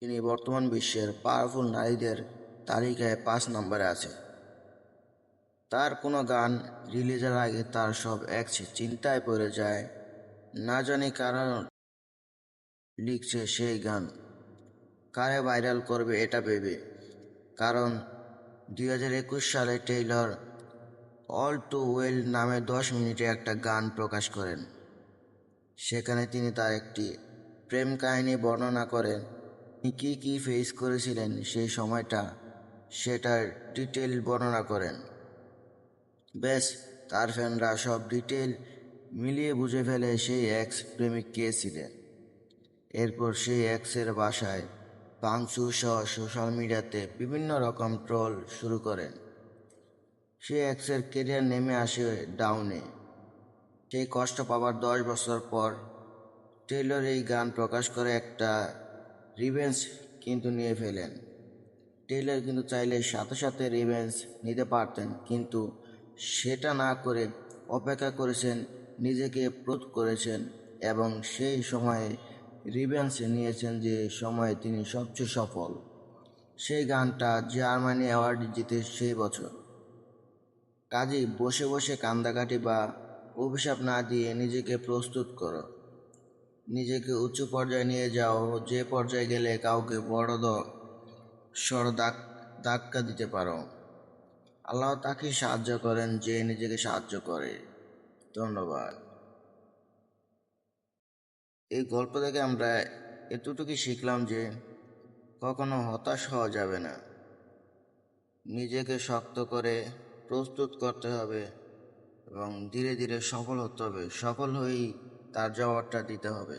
তিনি বর্তমান বিশ্বের পাওয়ারফুল নারীদের তালিকায় পাঁচ নম্বরে আছে তার কোনো গান রিলিজের আগে তার সব এক চিন্তায় পড়ে যায়। না জানি কারণ লিখছে সেই গান। কারে ভাইরাল করবে এটা ভেবে। কারণ দুই হাজার একুশ সালে টেইলর অল টু ওয়েল নামে দশ মিনিটে একটা গান প্রকাশ করেন। সেখানে তিনি তার একটি প্রেম কাহিনী বর্ণনা করেন। তিনি কী কী ফেস করেছিলেন সেই সময়টা, সেটার ডিটেল বর্ণনা করেন। ব্যাস, তার ফ্যানরা সব ডিটেল মিলিয়ে বুঝে ফেলে সেই এক্স প্রেমিক কে ছিলেন। এরপর সেই এক্সের বাসায় পাংসু সহ সোশ্যাল মিডিয়াতে বিভিন্ন রকম ট্রল শুরু করেন। সেই এক্সের কেরিয়ার নেমে আসে ডাউনে সেই কষ্ট পাবার দশ বছর পর টেইলর এই গান প্রকাশ করে একটা রিভেন্স কিন্তু নিয়ে ফেলেন। টেইলর কিন্তু চাইলে সাথে সাথে রিভেন্স নিতে পারতেন, কিন্তু সেটা না করে অপেক্ষা করেছেন, নিজেকে প্রোধ করেছেন এবং সেই সময়ে রিভেন্স নিয়েছেন যে সময়ে তিনি সবচেয়ে সফল। সেই গানটা জার্মানি অ্যাওয়ার্ড জিতে সেই বছর। কাজেই বসে বসে কান্দাকাটি বা অভিশাপ না দিয়ে নিজেকে প্রস্তুত করো। নিজেকে উঁচু পর্যায়ে নিয়ে যাও, যে পর্যায়ে গেলে কাউকে বড় সর দাগ, ধাক্কা দিতে পারো। আল্লাহ তাকে সাহায্য করেন যে নিজেকে সাহায্য করে। ধন্যবাদ। এই গল্প থেকে আমরা এতটুকু শিখলাম যে কখনো হতাশ হওয়া যাবে না। নিজেকে শক্ত করে প্রস্তুত করতে হবে এবং ধীরে ধীরে সফল হতে হবে। সফল হয়েই তার জবাবটা দিতে হবে।